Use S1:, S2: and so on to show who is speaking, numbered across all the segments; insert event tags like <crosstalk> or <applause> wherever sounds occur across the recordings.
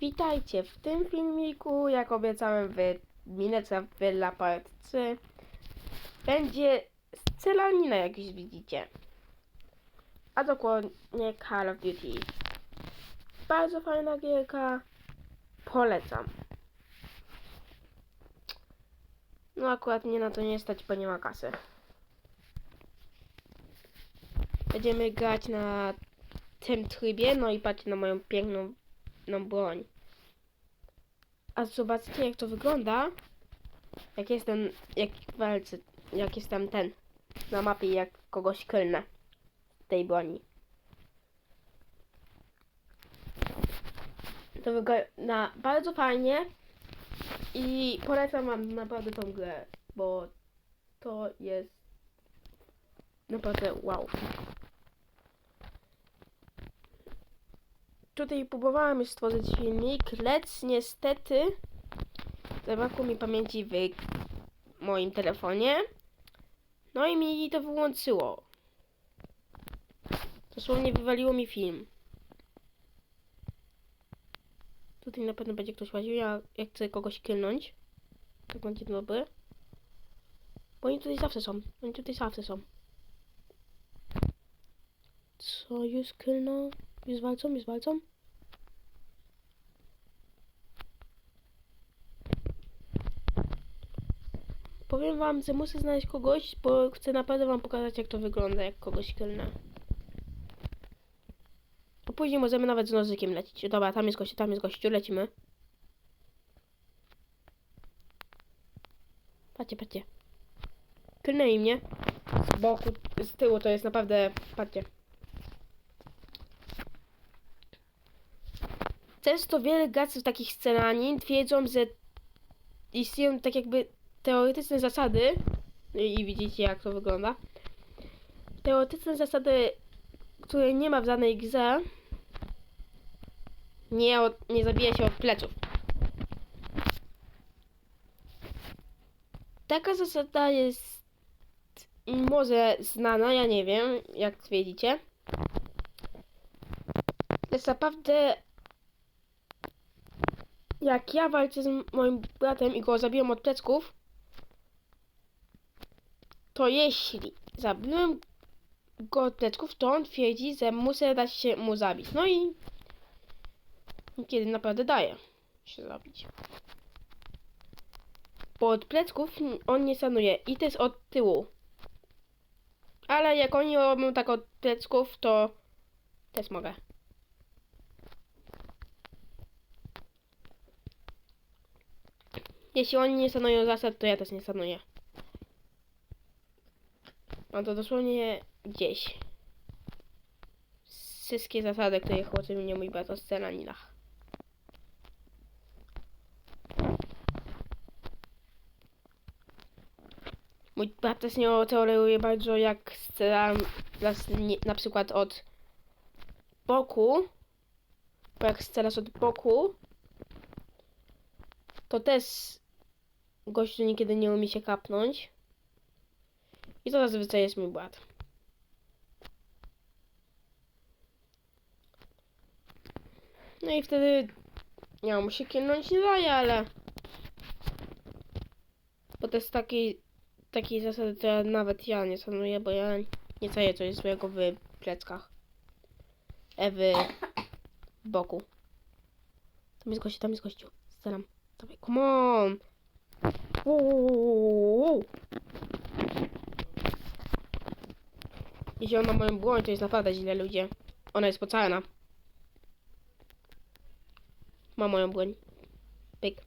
S1: Witajcie w tym filmiku, jak obiecałem w Minecraft Villa Part 3 będzie strzelanina jak już widzicie. A dokładnie Call of Duty. Bardzo fajna gierka. Polecam. No akurat mnie na to nie stać, bo nie ma kasy. Będziemy grać na tym trybie, no i patrzcie na moją piękną no, broń. A zobaczcie jak to wygląda. Jak jestem, jak walczę, jak jestem ten na mapie, jak kogoś klnę tej broni. To wygląda bardzo fajnie i polecam wam naprawdę tą grę, bo to jest naprawdę wow. Tutaj próbowałem już stworzyć filmik, lecz niestety zabrakło mi pamięci w moim telefonie. No i mi to wyłączyło. Dosłownie wywaliło mi film. Tutaj na pewno będzie ktoś łaził, ja, ja chcę kogoś kilnąć. Tak będzie dobry. Bo oni tutaj zawsze są. Oni tutaj zawsze są. Co już kilną? Już walczą, już walczą? Powiem wam, że muszę znaleźć kogoś, bo chcę naprawdę wam pokazać, jak to wygląda, jak kogoś klnę. A później możemy nawet z nożykiem lecieć. Dobra, tam jest gościu, tam jest gościu, lecimy. Patrzcie, patrzcie. Klnęli mnie. Z boku, z tyłu to jest naprawdę... Patrzcie. Często wiele graczy w takich scelanin twierdzą, że istnieją tak jakby teoretyczne zasady i widzicie jak to wygląda. Teoretyczne zasady, które nie ma w danej grze, nie, od, nie zabija się od pleców. Taka zasada jest może znana, ja nie wiem, jak wiedzicie. Jest naprawdę jak ja walczę z moim bratem i go zabiłem od plecków, to jeśli zabiłem go od plecków, to on twierdzi, że muszę dać się mu zabić. No i kiedy naprawdę daje się zabić. Bo od plecków on nie sanuje i to jest od tyłu. Ale jak oni robią tak od plecków, to też mogę. Jeśli oni nie sanują zasad, to ja też nie sanuję. Mam to dosłownie gdzieś. Wszystkie zasady, które chłopcy mnie mój brat o scelaninach. Mój brat też nie toleruje bardzo jak strzelam na, na przykład od boku. Bo jak strzelasz od boku, to też gościu niekiedy nie umie się kapnąć. I to zazwyczaj jest mój błąd. No i wtedy ja mu się kielnąć nie daje, ale bo to jest taki takiej zasady, to ja, nawet ja nie sanuję, bo ja nie caję coś złego w pleckach. E, w boku. Tam jest gościu, tam jest gościu. Staram. Dawaj, come on! Uuu. Jeśli on ma moją błoń, to jest naprawdę źle, ludzie. Ona jest pocalna. Ma moją błoń. Pyk.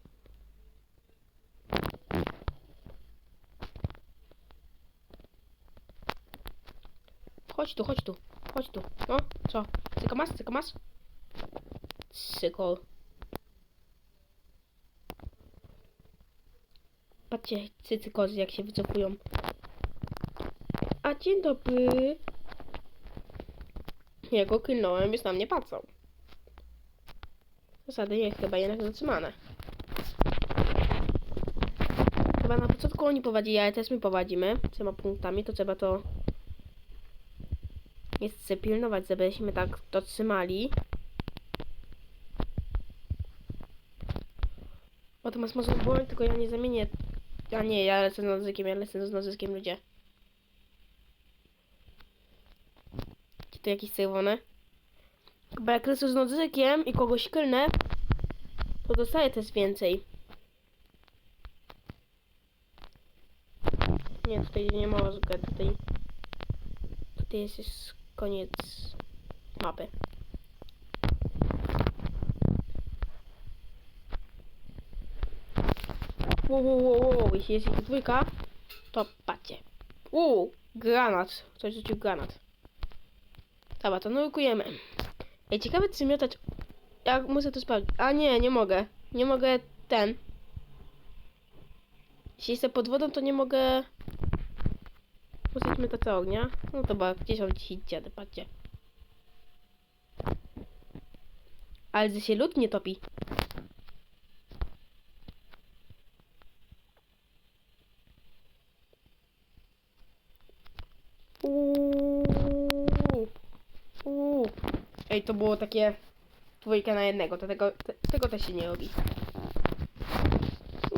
S1: Chodź tu, chodź tu. Chodź tu. No, co? Cykomas, cykomas? Cyko. Patrzcie, cycykozy jak się wycofują. A dzień dobry. Ja go kilnąłem, już na mnie patrzą. Zasady jest chyba jednak zatrzymane. Chyba na początku oni prowadzili, ale też my prowadzimy. Trzema punktami, to trzeba to jest pilnować, żebyśmy tak dotrzymali. O, to masz mocną broń, tylko ja nie zamienię. A nie, ja lecę z nozykiem, ja lecę z nozykiem, ludzie. Czy to jakiś czerwony? Bo jak lecę z nozykiem i kogoś kylnę, to dostaję też więcej. Nie, tutaj nie ma ozga, tutaj... Tutaj jest już koniec mapy. Wow, wow, wow, wow, jeśli jest ich dwójka, to patrzcie. Uuu, granat. Ktoś rzucił granat. Dobra, to nurkujemy. Ej, ciekawe czy miotać... Jak muszę to sprawdzić. A nie, nie mogę. Nie mogę ten. Jeśli jestem pod wodą, to nie mogę... Puścić miotacza ognia. No to chyba gdzieś on ci dziady, patrzcie. Ale że się lód nie topi. Uuu. Uuu. Ej, to było takie dwójka na jednego, to tego, te, tego też się nie robi.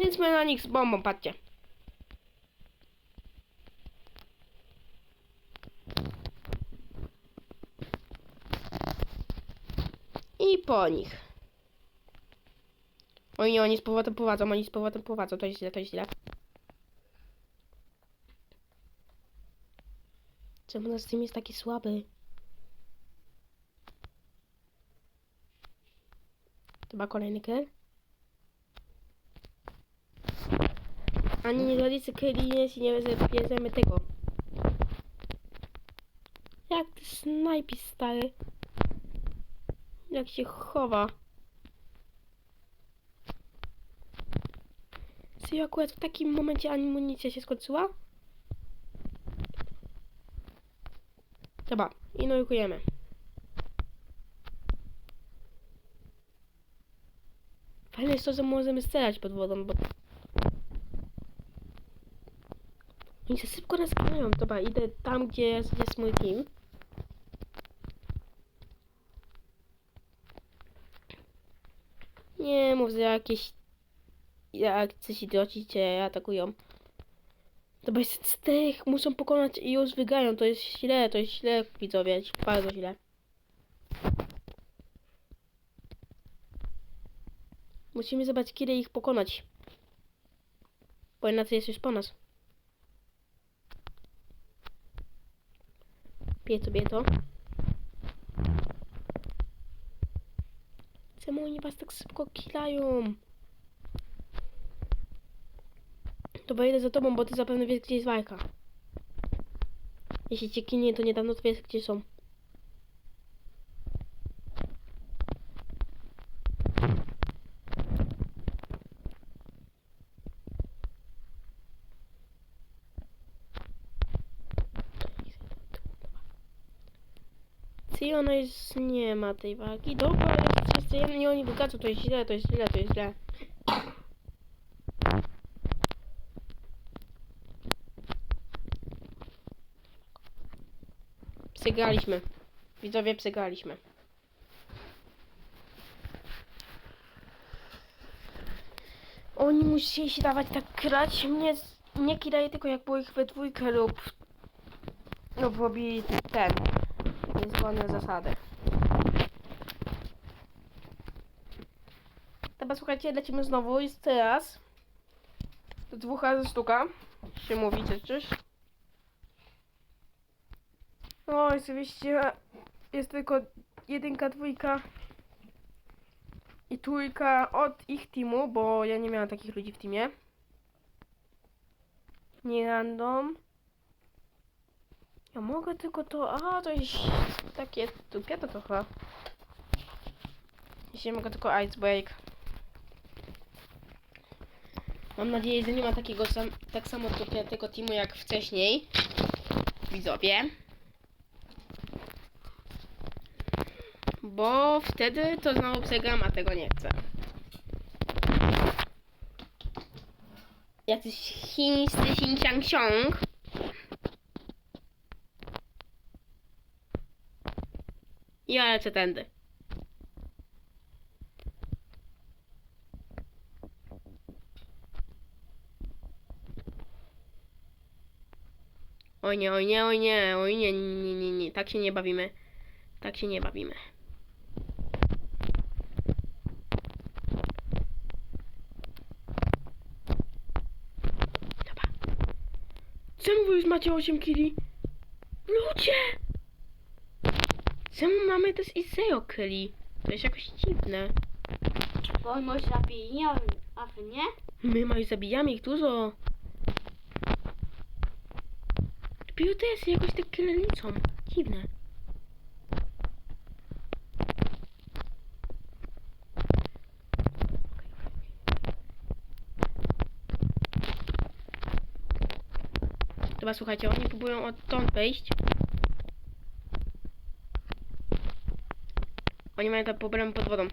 S1: Więc my na nich z bombą, patrzcie. I po nich. Oj, nie, oni z powrotem prowadzą, oni z powrotem prowadzą, to jest źle, to jest źle. Czemu nasz team jest taki słaby? Chyba kolejny kill? Ani nie rodzice killi jeśli nie bierzemy tego. Jak ty snajpisz, stary? Jak się chowa? Czy akurat w takim momencie amunicja się skończyła? Dobra, i Fajne jest to, że możemy strzelać pod wodą, bo... Oni się szybko nas gonią. Dobra, idę tam, gdzie jest, mój team. Nie mów, że jakieś... Jak coś idioci cię atakują. To jest z tych muszą pokonać i już wygrają. To jest źle, to jest źle, widzowie. Bardzo źle. Musimy zobaczyć, kiedy ich pokonać. Bo inaczej jest już po nas. Bieto, bieto. Czemu oni was tak szybko kilają? To pojedę za tobą, bo ty zapewne wiesz, gdzie jest walka. Jeśli cię kinie, to niedawno to wiesz, gdzie są. Ona jest... nie ma tej walki? Dobra, jest wszyscy jedni, oni wygaczą, to jest źle, to jest źle, to jest źle. Przegraliśmy. Widzowie, przegraliśmy. Oni musieli się dawać tak grać. Mnie nie kidaje tylko jak było ich we dwójkę lub robi ten niezgodne zasady. Dobra, słuchajcie, lecimy znowu i teraz to dwóch razy sztuka się mówi czy coś. No, oczywiście jest tylko jedynka, dwójka i trójka od ich teamu, bo ja nie miałam takich ludzi w teamie. Nie random. Ja mogę tylko to... A, to jest takie tupie to trochę. Jeśli mogę tylko icebreak. Mam nadzieję, że nie ma takiego sam, tak samo tupiętego teamu jak wcześniej. Widzowie. Bo wtedy to znowu przegram, a tego nie chcę. Jacyś chińscy Xing Xiang Xiong. Ja lecę tędy. Oj nie, oj nie, oj nie, oj nie, nie, nie, nie, tak się nie bawimy. Tak się nie bawimy. Dobra. Czemu wy już macie 8 kili? Ludzie! Czemu mamy też i 0 kili? To jest jakoś dziwne.
S2: Bo on może a wy nie?
S1: My ma zabijamy ich dużo. Dopiero teraz jakoś tak tyle liczą. Dziwne. Dobra, słuchajcie, oni próbują odtąd wejść. Oni mają tam problemy pod wodą.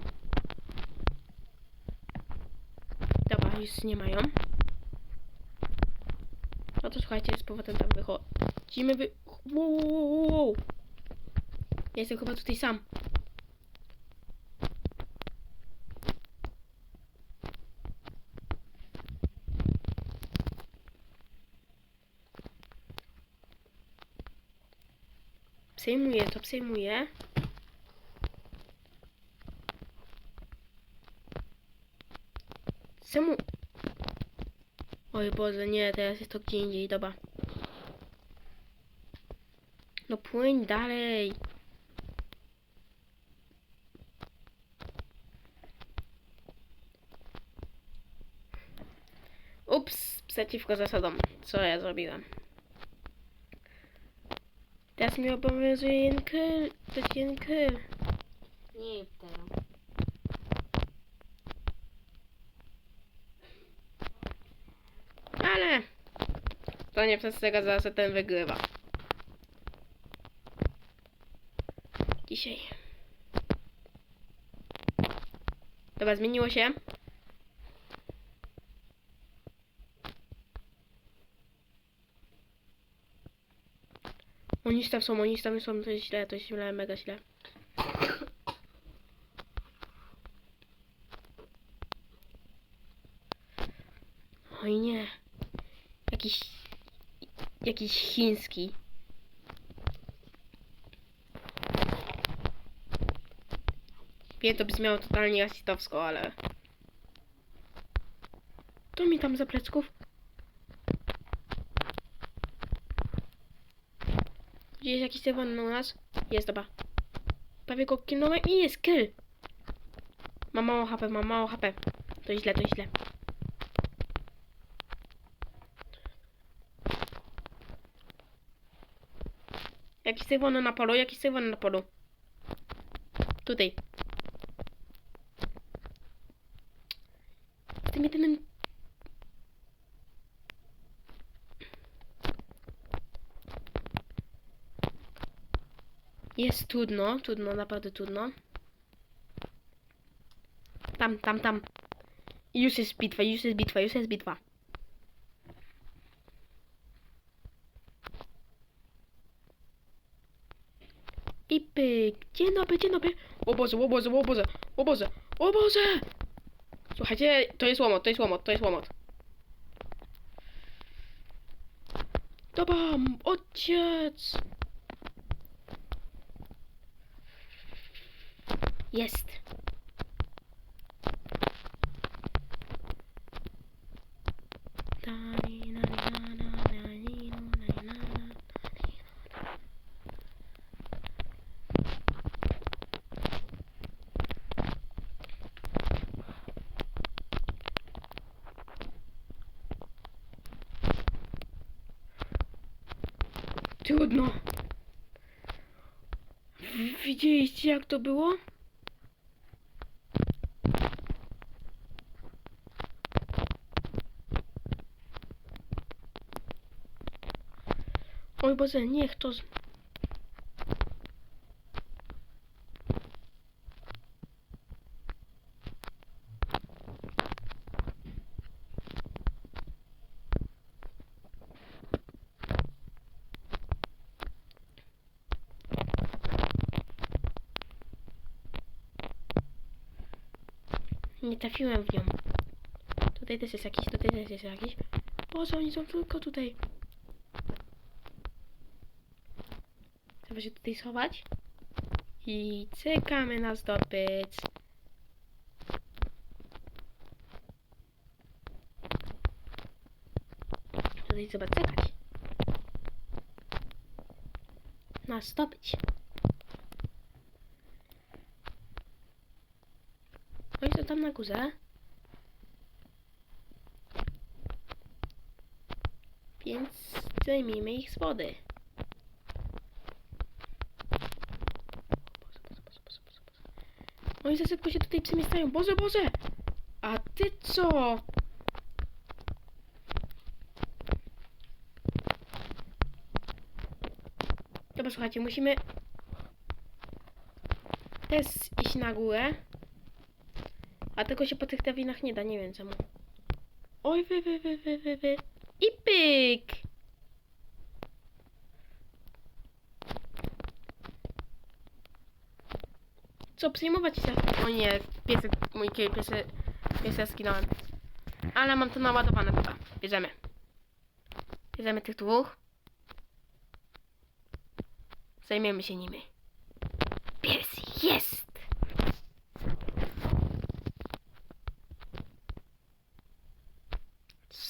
S1: Dobra, już nie mają. No to słuchajcie, z powrotem tam wychodzimy. Wy... Wow, wow, wow. Ja jestem chyba tutaj sam. Przejmuję to, przejmuję. Czemu? Oj Boże, nie, teraz jest to gdzie indziej, dobra. No płyń dalej. Ups, przeciwko zasadom. Co ja zrobiłem? Teraz mi obowiązuje jeden kill. To jeden kill.
S2: Nie teraz.
S1: Ale to nie przez tego zaraz ten wygrywa. Dzisiaj. Dobra, zmieniło się. Oni tam są, oni tam są, to jest źle, to jest źle, mega źle. Oj nie. Jakiś... Jakiś chiński. Wiem, to brzmiało totalnie rasistowsko, ale... To mi tam za plecków. Gdzie jest jakiś czerwony u nas? Jest, dobra. Prawie go kilnąłem i jest kill. Mam mało HP, mam mało HP. To źle, to źle. Czerwony na polu, jakiś czerwony na polu. Tutaj. Z tym jedynym... Jest trudno, trudno, naprawdę trudno. Tam, tam, tam. Już jest bitwa, już jest bitwa, już jest bitwa. I pyk. Dzień dobry, dzień dobry. O Boże, o Boże, o Boże, o Boże, o Boże! Słuchajcie, to jest łomot, to jest łomot, to jest łomot. Dobra, ojciec! Jest. Dani, na, na, na, na, ni, no, na, na, na. Trudno. W- Widzieliście jak to było? Oj Boże, niech to... trafiłem w nią. Tutaj też jest jakiś, tutaj też jest jakiś. Boże, oni są tylko tutaj. trzeba się tutaj schować. I czekamy na zdobyć. Tutaj trzeba czekać. Na zdobyć. Oni są tam na górze. Więc zdejmijmy ich z wody. Oni za szybko się tutaj przemieszczają. Boże, Boże! A ty co? Dobra, słuchajcie, musimy też iść na górę. A tego się po tych drabinach nie da, nie wiem czemu. Oj, wy, wy, wy, wy, wy, wy. I pyk! Co, przejmować się? O nie, piesek, mój kie- piesek, piesek skinąłem. Ale mam to naładowane, dobra. Bierzemy. Bierzemy tych dwóch. Zajmiemy się nimi. Pies jest!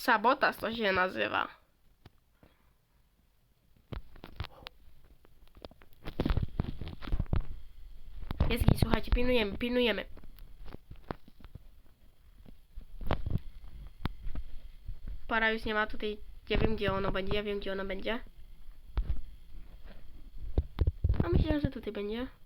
S1: Sabotaż to się nazywa. Jest git, słuchajcie, pilnujemy, pilnujemy. Para już nie ma tutaj. Ja wiem gdzie ono będzie, ja wiem gdzie ono będzie. A myślę, że tutaj będzie.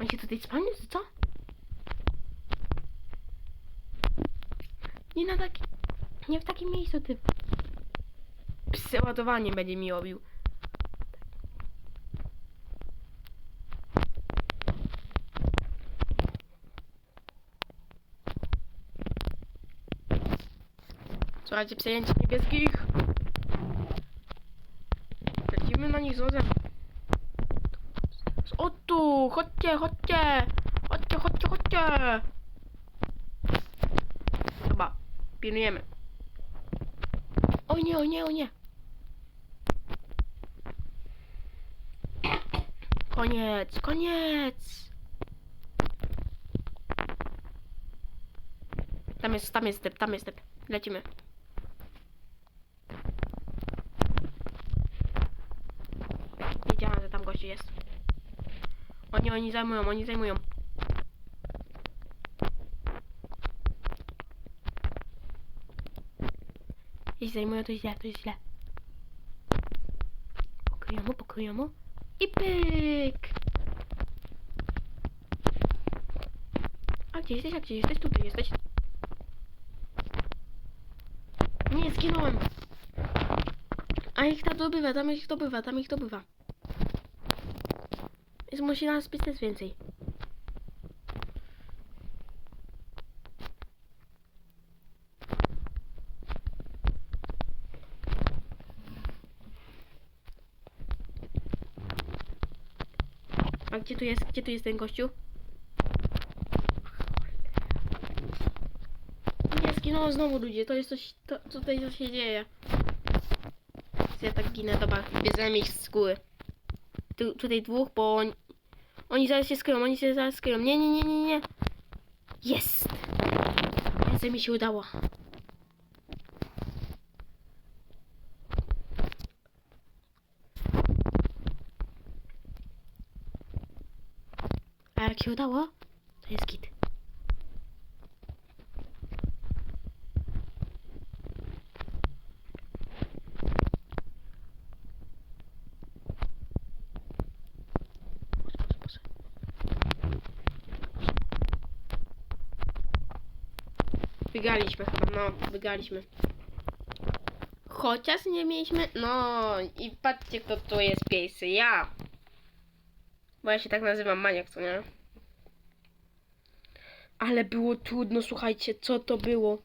S1: On się tutaj spawnił, czy co? Nie na taki... Nie w takim miejscu, ty... Przeładowanie będzie mi robił. Słuchajcie, przejęcie niebieskich. Lecimy na nich z! Chodźcie, chodźcie! Chodźcie, chodźcie, chodźcie! Chyba. Pilnujemy. O nie, o nie, o nie! Koniec, koniec! Tam jest, tam jest typ, tam jest typ. Lecimy. Wiedziałam, że tam gościu jest. Oni, oni zajmują, oni zajmują. Jeśli zajmują, to źle, to źle. Pokryją mu, pokryją mu. I pyk! A gdzie jesteś, a gdzie jesteś? Tutaj jesteś. Nie, zginąłem. A ich tam dobywa, tam ich dobywa, tam ich dobywa. Więc musi nas być więcej. A gdzie tu jest, gdzie tu jest ten gościu? Nie, zginąłem znowu ludzie, to jest coś, to tutaj coś się dzieje. Ja tak ginę, dobra, bierzemy ich z góry. Tu, tutaj dwóch, bo oni, oni zaraz się skryją, oni się zaraz skryją. Nie, nie, nie, nie, nie. Jest! Jeszcze mi się udało. A jak się udało, to jest git. Boże, Boże, Boże. Wygraliśmy chyba, no, wygraliśmy. Chociaż nie mieliśmy, no i patrzcie kto tu jest piesy, ja. Bo ja się tak nazywam Maniak, co nie? Ale było trudno, słuchajcie, co to było?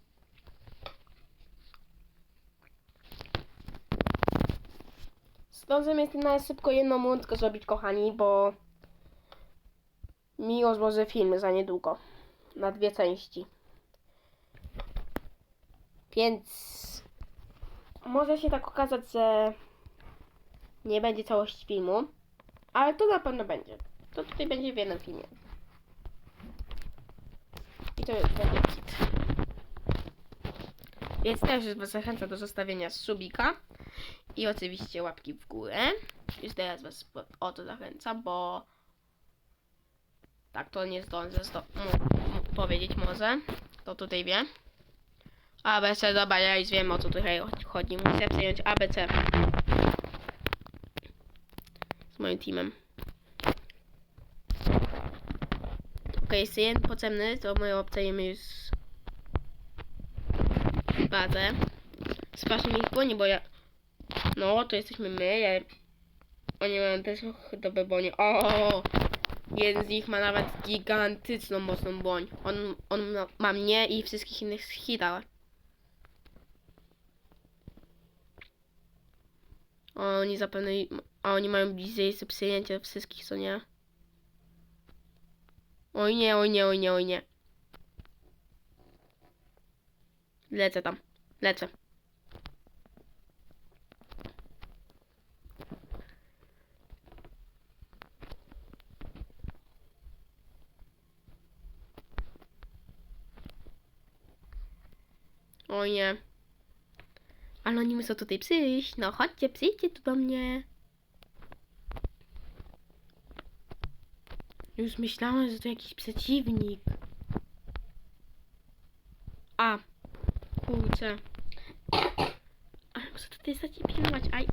S1: Zdążymy na szybko jedną mundkę zrobić, kochani, bo mi rozłożę film za niedługo. Na dwie części. Więc może się tak okazać, że nie będzie całości filmu, ale to na pewno będzie. To tutaj będzie w jednym filmie. I to będzie kit. Więc też Was zachęcam do zostawienia subika i oczywiście łapki w górę. Już teraz Was o to zachęcam, bo tak to nie zdążę zdo- powiedzieć może. To tutaj wie. ABC, dobra, ja już wiem o co tutaj chodzi. Muszę przejąć ABC z moim teamem. Okej, jest jeden potrzebny, to my obcajemy już bazę. Spasz mi ich broni, bo ja... No, to jesteśmy my, ja... Oni mają też dobre bronie. O! Jeden z nich ma nawet gigantyczną, mocną broń. On, on ma- mnie i wszystkich innych hita. Oni zapewne... A oni mają bliżej przyjęcia wszystkich, co nie? Oj nie, oj nie, oj nie, oj nie. Lecę tam. Lecę. O nie. Ale oni muszą tutaj przyjść. No chodźcie, przyjdźcie tu do mnie. Już myślałem, że to jakiś przeciwnik. A. Kurczę. <coughs> Ale muszę tutaj stać i pilnować. Aj.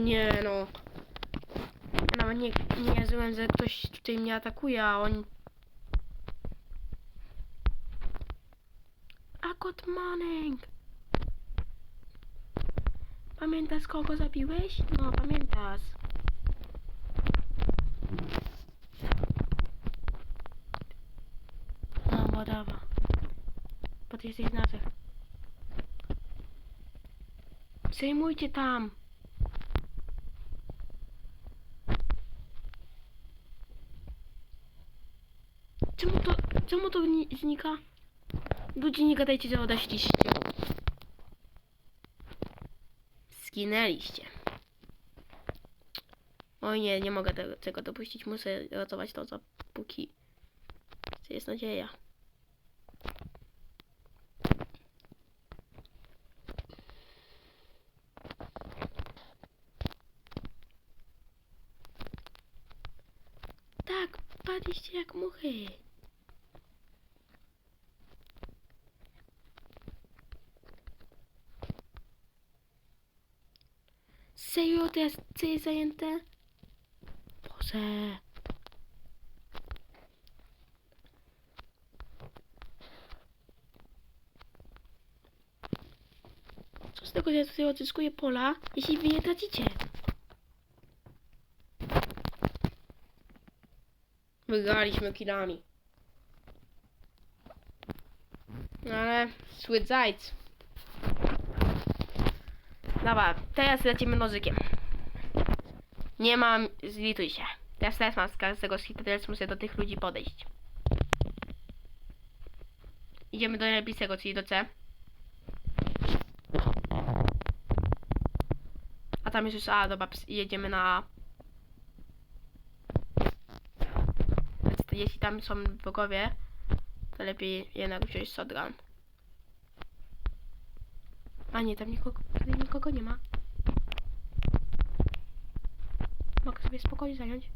S1: Nie no. Nie, nie wierzyłem, że ktoś tutaj mnie atakuje, a on... A good morning! Pamiętasz kogo zabiłeś? No, pamiętasz. No, whatever. Bo ty jesteś naszych. Przejmujcie tam! Czemu to, czemu to ni- znika? Ludzie nie gadajcie, że odeszliście. Zginęliście. Oj nie, nie mogę tego, tego dopuścić. Muszę ratować to, póki jest nadzieja. Tak, padliście jak muchy. Serio, to jest, co jest zajęte? Boże. Co z tego, że ja tutaj odzyskuję pola, jeśli wy je tracicie? Wygraliśmy kilami. No ale sweet zajc. Dobra, teraz lecimy nożykiem. Nie mam, zlituj się. Teraz teraz mam z każdego skita, teraz muszę do tych ludzi podejść. Idziemy do najbliższego, czyli do C. A tam jest już A, dobra, jedziemy na jeśli tam są wrogowie, to lepiej jednak wziąć shotgun. A nie, tam nikogo, nikogo nie ma. Mogę sobie spokojnie zająć.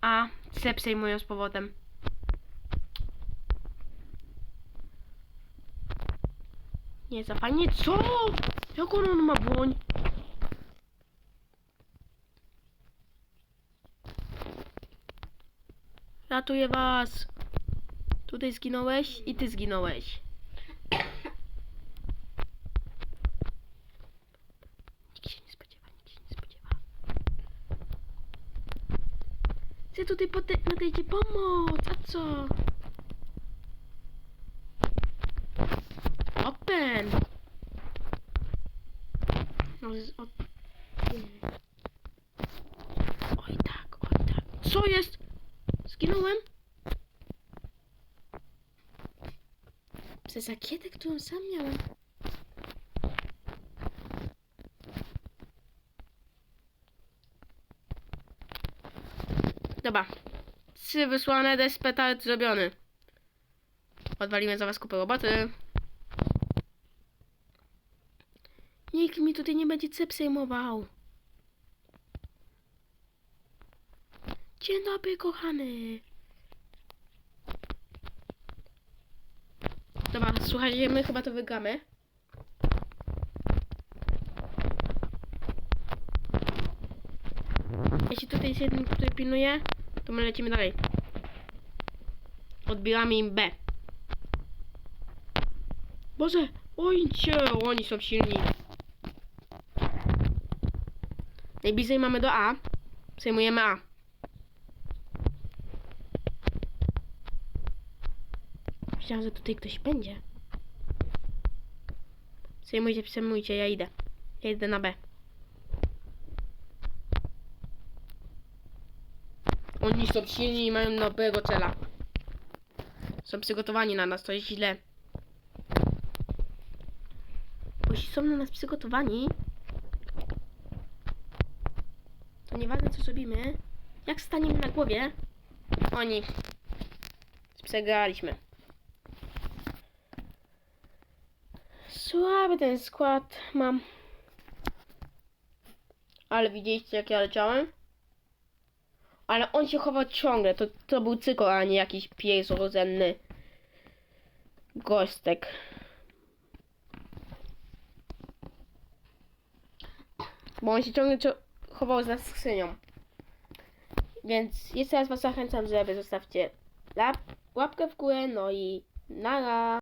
S1: A, C przejmują z powodem. Nie, za fajnie. Co? Jak on, ma broń? Ratuję was. Tutaj zginąłeś i ty zginąłeś. Ty tutaj nadejdzie pomoc, a co? Open! No, od... Oj tak, oj tak. Co jest? Zginąłem? Przez zakietę, którą sam miałem. Dobra. Trzy wysłane, despetard zrobiony. Odwalimy za was kupę roboty. Nikt mi tutaj nie będzie cep sejmował. Dzień dobry, kochany. Dobra, słuchajcie, my chyba to wygramy. Jeśli tutaj jest jeden, który pilnuje, to my lecimy dalej. Odbieramy im B. Boże, ojcie, oni są silni. Najbliżej mamy do A. Przejmujemy A. Myślałam, że tutaj ktoś będzie. Przejmujcie, przejmujcie, ja idę. Ja idę na B. Oni są silni i mają dobrego cela. Są przygotowani na nas, to jest źle. Bo jeśli są na nas przygotowani, to nieważne co zrobimy, jak staniemy na głowie, oni przegraliśmy. Słaby ten skład mam. Ale widzieliście jak ja leciałem? Ale on się chował ciągle. To, to był cykl, a nie jakiś pies rodzenny. Gostek. Bo on się ciągle chował za skrzynią. Więc jeszcze raz was zachęcam, żeby zostawcie łapkę w górę, no i nara.